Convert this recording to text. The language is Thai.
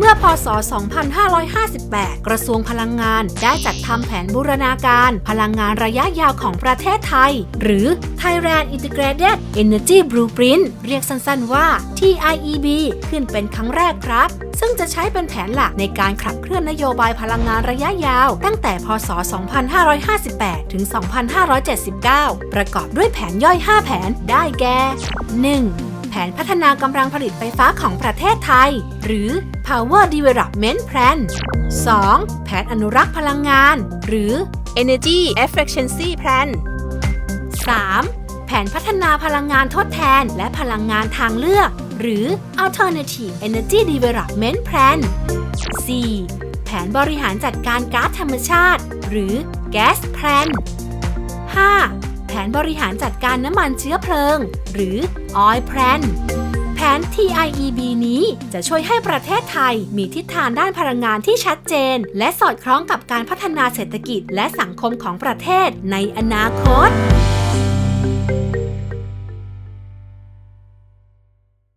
เมื่อพศ 2558 กระทรวงพลังงานได้จัดทำแผนบูรณาการพลังงานระยะยาวของประเทศไทย หรือ Thailand Integrated Energy Blueprint เรียกสั้นๆว่า TIEB ขึ้นเป็นครั้งแรกครับ ซึ่งจะใช้เป็นแผนหลักในการขับเคลื่อนนโยบายพลังงานระยะยาว ตั้งแต่พศ 2558 ถึง 2579 ประกอบด้วยแผนย่อย 5 แผนได้แก่ 1. แผนพัฒนากำลังผลิตไฟฟ้าของประเทศไทย หรือ Power Development Plan 2. แผนอนุรักษ์พลังงาน หรือ Energy Efficiency Plan 3. แผนพัฒนาพลังงานทดแทนและพลังงานทางเลือก หรือ Alternative Energy Development Plan 4. แผนบริหารจัดการก๊าซธรรมชาติ หรือ Gas Plan 5. แผนบริหารจัดการน้ำมันเชื้อเพลิง หรือ Oil Plan แผน TIEB นี้จะช่วยให้ประเทศไทยมีทิศทางด้านพลังงานที่ชัดเจน และสอดคล้องกับการพัฒนาเศรษฐกิจและสังคมของประเทศในอนาคต